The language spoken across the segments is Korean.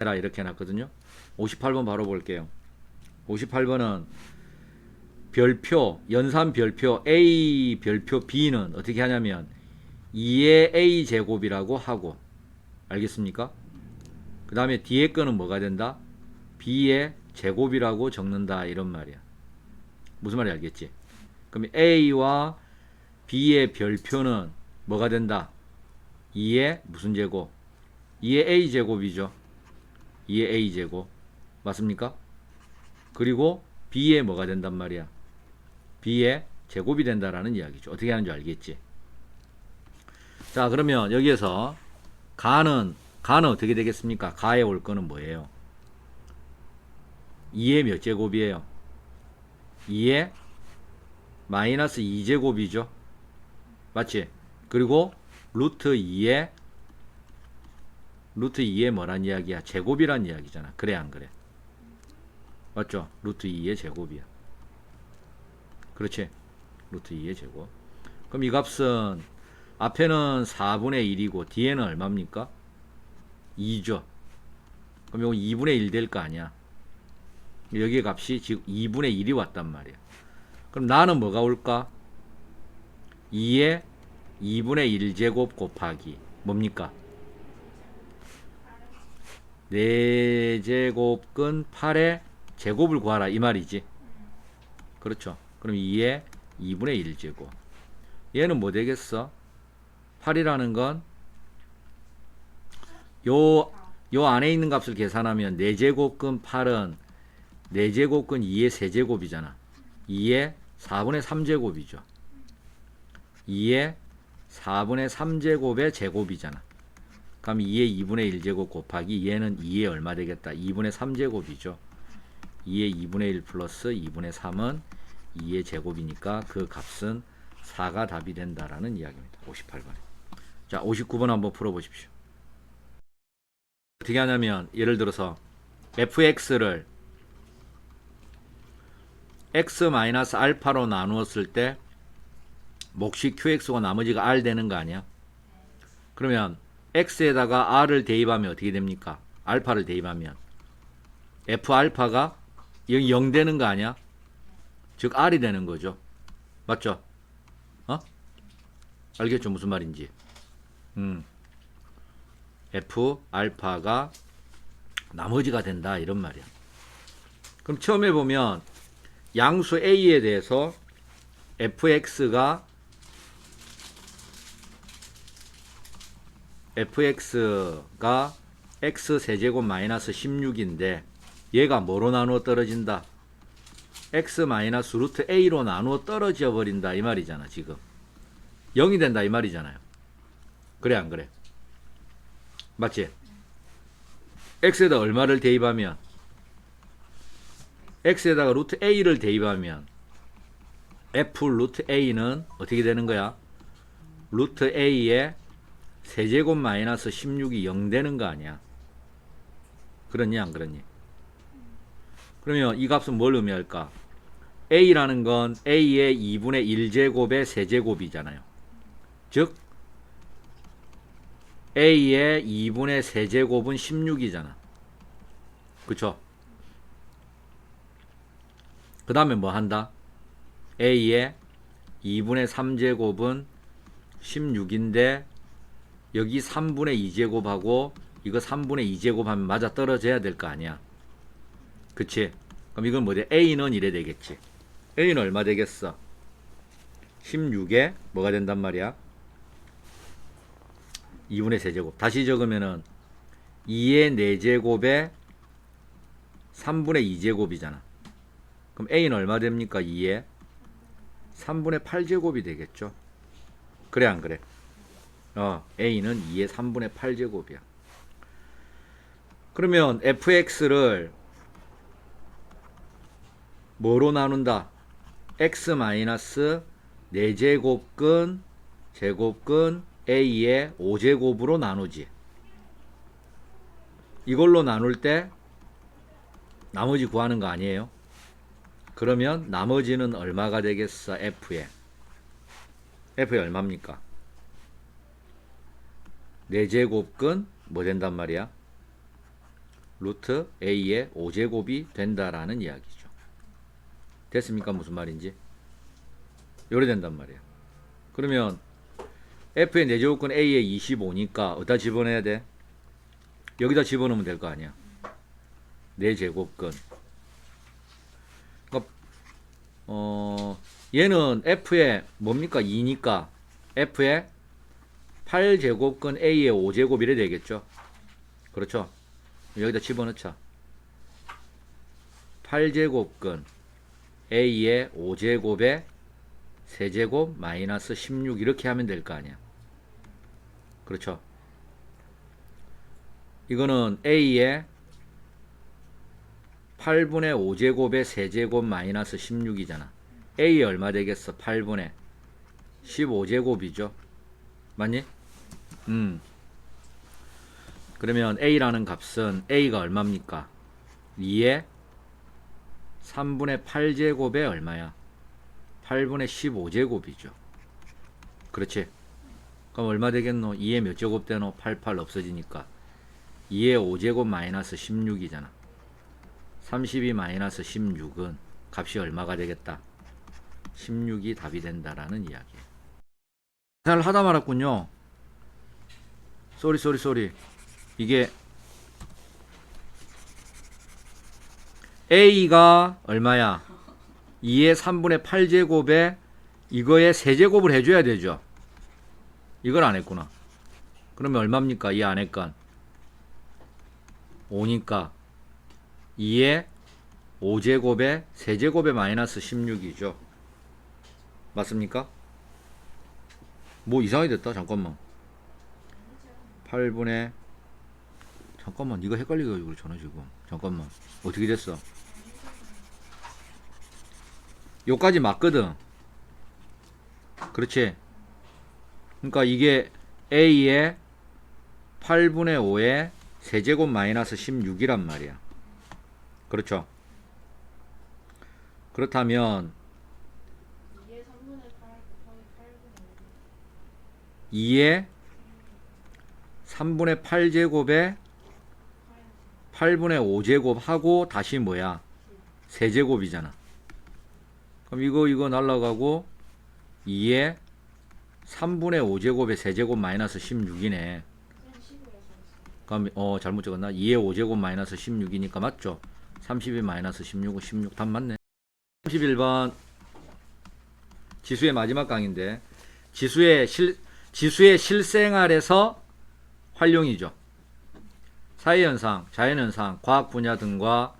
해라 이렇게 해놨거든요. 58번 바로 볼게요. 58번은 별표 연산 별표 a 별표 b는 어떻게 하냐면 2의 a 제곱이라고 하고 알겠습니까? 그 다음에 뒤에 거는 뭐가 된다? b의 제곱이라고 적는다 이런 말이야. 무슨 말인지 알겠지? 그럼 a와 b의 별표는 뭐가 된다? 2의 무슨 제곱? 2의 a 제곱이죠. 2의 a 제곱 맞습니까? 그리고 b의 뭐가 된단 말이야? b의 제곱이 된다라는 이야기죠. 어떻게 하는지 알겠지? 자 그러면 여기에서 가는 가는 어떻게 되겠습니까? 가에 올 거는 뭐예요? 2의 몇 제곱이에요? 2의 마이너스 2제곱이죠. 맞지? 그리고 루트 2의 루트 2의 뭐란 이야기야? 제곱이란 이야기잖아. 그래 안 그래? 맞죠? 루트 2의 제곱이야. 그렇지? 루트 2의 제곱. 그럼 이 값은 앞에는 4분의 1이고 뒤에는 얼마입니까? 2죠. 그럼 이거 2분의 1 될 거 아니야. 여기 값이 지금 2분의 1이 왔단 말이야. 그럼 나는 뭐가 올까? 2의 2분의 1제곱 곱하기 뭡니까? 4제곱근 8의 제곱을 구하라 이 말이지. 그렇죠. 그럼 2의 2분의 1제곱. 얘는 뭐 되겠어? 8이라는 건 요, 요 안에 있는 값을 계산하면 4제곱근 8은 4제곱근 2의 세제곱이잖아. 2의 4분의 3제곱이죠. 2의 4분의 3제곱의 제곱이잖아. 그럼 2의 2분의 1제곱 곱하기 얘는 2의 얼마 되겠다? 2분의 3제곱이죠. 2의 2분의 1 플러스 2분의 3은 2의 제곱이니까 그 값은 4가 답이 된다라는 이야기입니다. 58번에. 자, 59번 한번 풀어보십시오. 어떻게 하냐면 예를 들어서 fx를 x-알파로 나누었을 때 몫이 qx고 나머지가 r 되는 거 아니야? 그러면 x에다가 r을 대입하면 어떻게 됩니까? 알파를 대입하면 f 알파가 여기 0 되는 거 아니야? 즉 r이 되는 거죠. 맞죠? 어? 알겠죠? 무슨 말인지. 음. f 알파가 나머지가 된다 이런 말이야. 그럼 처음에 보면 양수 a에 대해서 fx가 fx가 x 세제곱 마이너스 16인데 얘가 뭐로 나누어 떨어진다? x 마이너스 루트 a로 나누어 떨어져 버린다 이 말이잖아 지금 0이 된다 이 말이잖아요 그래 안 그래? 맞지? x에다 얼마를 대입하면 x에다가 루트 a를 대입하면 f 루트 a는 어떻게 되는 거야? 루트 a의 세제곱 마이너스 16이 0 되는 거 아니야? 그렇니 안 그렇니? 그러면 이 값은 뭘 의미할까? a라는 건 a의 2분의 1제곱의 세제곱이잖아요. 즉 a의 2분의 세제곱은 16이잖아. 그쵸? 그 다음에 뭐 한다? a의 2분의 3제곱은 16인데 여기 3분의 2제곱하고 이거 3분의 2제곱 하면 맞아 떨어져야 될 거 아니야. 그치? 그럼 이건 뭐지? a는 이래 되겠지. a는 얼마 되겠어? 16에 뭐가 된단 말이야? 2분의 세제곱. 다시 적으면은 2의 4제곱에 3분의 2제곱이잖아. 그럼 a는 얼마 됩니까? 2에 3분의 8제곱이 되겠죠. 그래 안 그래? 어, a는 2의 3분의 8제곱이야. 그러면 fx를 뭐로 나눈다? x 마이너스 4제곱근 제곱근 a의 5제곱으로 나누지. 이걸로 나눌 때 나머지 구하는 거 아니에요? 그러면 나머지는 얼마가 되겠어? f에. f에 얼마입니까? 4제곱근 뭐 된단 말이야? 루트 a의 5제곱이 된다라는 이야기죠. 됐습니까? 무슨 말인지? 요래 된단 말이에요. 그러면 f의 4제곱근 a의 25니까 어디다 집어넣어야 돼? 여기다 집어넣으면 될 거 아니야. 4제곱근. 그러니까 어 얘는 f의 뭡니까? 2니까 f의 8제곱근 a의 5제곱 이래 되겠죠. 그렇죠. 여기다 집어넣자. 8제곱근 a의 5제곱에 세제곱 마이너스 16 이렇게 하면 될 거 아니야. 그렇죠. 이거는 a의 8분의 5제곱의 세제곱 마이너스 16이잖아. a 얼마 되겠어? 8분의 15제곱이죠. 맞니? 음. 그러면 a라는 값은 a가 얼마입니까? 2의 3분의 8제곱에 얼마야? 8분의 15제곱이죠. 그렇지? 그럼 얼마 되겠노? 2의 몇 제곱 되노? 88 없어지니까 2의 5제곱 마이너스 16이잖아. 32 마이너스 16은 값이 얼마가 되겠다? 16이 답이 된다라는 이야기예요. 잘 하다 말았군요. 쏘리 쏘리 쏘리. 이게 A가 얼마야? 2의 3분의 8제곱에 이거의 세제곱을 해줘야 되죠. 이걸 안 했구나. 그러면 얼마입니까? 이 안에 건 5니까 2의 5제곱에 세제곱에 마이너스 16이죠. 맞습니까? 뭐 이상하게 됐다. 잠깐만. 8분의 잠깐만 네가 헷갈리게 그렇잖아 지금. 잠깐만. 어떻게 됐어? 요까지 맞거든. 그렇지? 그러니까 이게 a의 8분의 5의 세제곱 마이너스 16이란 말이야. 그렇죠? 그렇다면 2의 3분의 8 곱하기 8분의 2의 3분의 8제곱에 8분의 5제곱 하고 다시 뭐야? 세제곱이잖아. 그럼 이거 이거 날라가고 2의 3분의 5제곱에 세제곱 마이너스 16이네. 15였어. 그럼 어 잘못 적었나? 2의 5제곱 마이너스 16이니까 맞죠? 32 마이너스 16은 16 답 맞네. 31번 지수의 마지막 강인데 지수의 실 지수의 실생활에서 활용이죠. 사회현상, 자연현상, 과학 분야 등과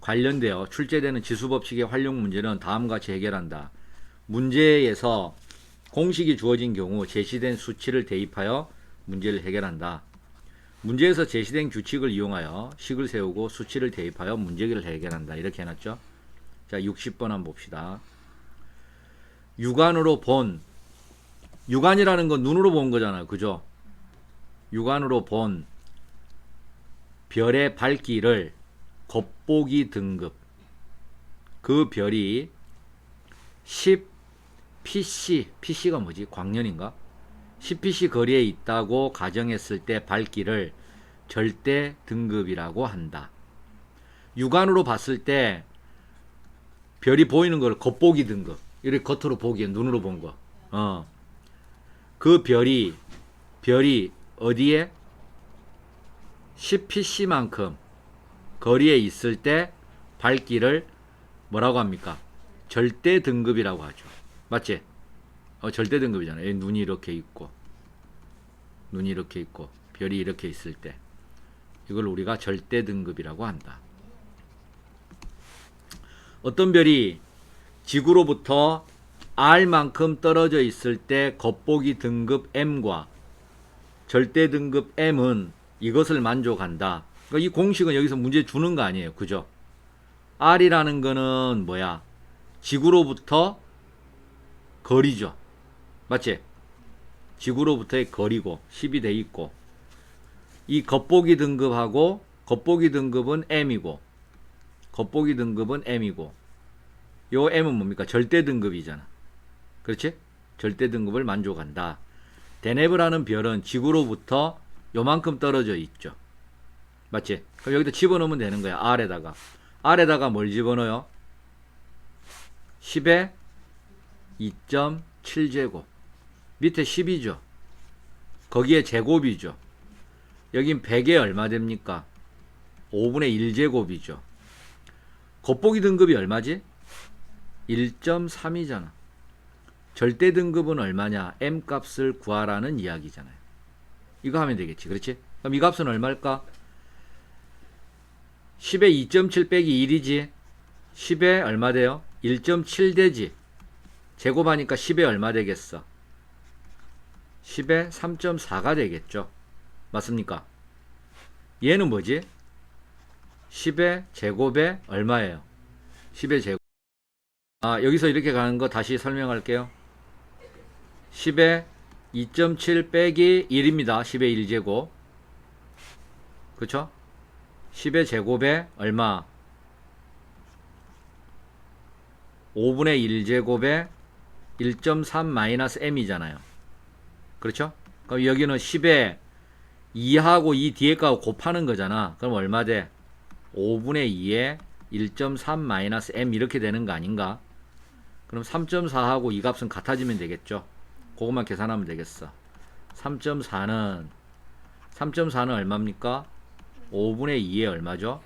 관련되어 출제되는 지수 법칙의 활용 문제는 다음과 같이 해결한다. 문제에서 공식이 주어진 경우 제시된 수치를 대입하여 문제를 해결한다. 문제에서 제시된 규칙을 이용하여 식을 세우고 수치를 대입하여 문제를 해결한다. 이렇게 해놨죠. 자, 60번 한번 봅시다. 육안으로 본 육안이라는 건 눈으로 본 거잖아요. 그죠? 육안으로 본 별의 밝기를 겉보기 등급 그 별이 10 PC PC가 뭐지? 광년인가? 10PC 거리에 있다고 가정했을 때 밝기를 절대 등급이라고 한다. 육안으로 봤을 때 별이 보이는 걸 겉보기 등급. 이렇게 겉으로 보기에 눈으로 본 거. 어. 그 별이 별이 어디에 10PC만큼 거리에 있을 때 밝기를 뭐라고 합니까? 절대 등급이라고 하죠. 맞지? 어, 절대 등급이잖아요. 눈이 이렇게 있고, 눈이 이렇게 있고, 별이 이렇게 있을 때. 이걸 우리가 절대 등급이라고 한다. 어떤 별이 지구로부터 R만큼 떨어져 있을 때 겉보기 등급 M과 절대 등급 M은 이것을 만족한다. 그러니까 이 공식은 여기서 문제 주는 거 아니에요. 그죠? R이라는 거는 뭐야? 지구로부터 거리죠. 맞지? 지구로부터의 거리고 10이 돼 있고 이 겉보기 등급하고 겉보기 등급은 M이고 겉보기 등급은 M이고 요 M은 뭡니까? 절대 등급이잖아. 그렇지? 절대 등급을 만족한다. 데네브라는 별은 지구로부터 요만큼 떨어져 있죠. 맞지? 그럼 여기다 집어넣으면 되는 거야. R에다가. R에다가 뭘 집어넣어요? 10에 2.7제곱. 밑에 10이죠. 거기에 제곱이죠. 여긴 100에 얼마 됩니까? 5분의 1제곱이죠. 겉보기 등급이 얼마지? 1.3이잖아. 절대 등급은 얼마냐? m 값을 구하라는 이야기잖아요. 이거 하면 되겠지. 그렇지? 그럼 이 값은 얼마일까? 10에 2.7 빼기 1이지. 10에 얼마 돼요? 1.7 되지. 제곱하니까 10에 얼마 되겠어? 10에 3.4가 되겠죠. 맞습니까? 얘는 뭐지? 10의 제곱에 얼마예요? 10의 제곱. 아, 여기서 이렇게 가는 거 다시 설명할게요. 10의 2.7 빼기 1입니다. 10의 1제곱. 그쵸? 10의 제곱에 얼마? 5분의 1제곱에 1.3 마이너스 m이잖아요. 그렇죠? 그럼 여기는 10에 2하고 이 뒤에 거 곱하는 거잖아. 그럼 얼마 돼? 5분의 2에 1.3 마이너스 m 이렇게 되는 거 아닌가? 그럼 3.4하고 이 값은 같아지면 되겠죠. 그것만 계산하면 되겠어. 3.4는 3.4는 얼마입니까? 5분의 2에 얼마죠?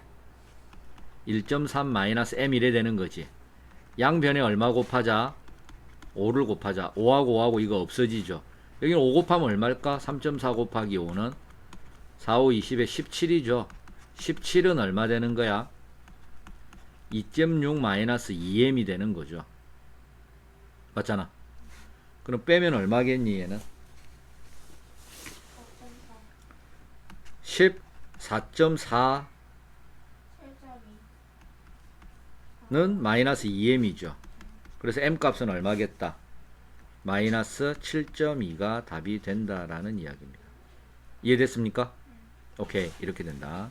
1.3 마이너스 m 이래 되는 거지. 양변에 얼마 곱하자? 5를 곱하자. 5하고 5하고 이거 없어지죠. 여기는 5 곱하면 얼마일까? 3.4 곱하기 5는 4, 5, 20에 17이죠. 17은 얼마 되는 거야? 2.6 마이너스 2m이 되는 거죠. 맞잖아. 그럼 빼면 얼마겠니 얘는? 4.4 14.4는 7.2 마이너스 2m이죠. 그래서 m 값은 얼마겠다? 마이너스 7.2가 답이 된다라는 이야기입니다. 이해됐습니까? 오케이 이렇게 된다.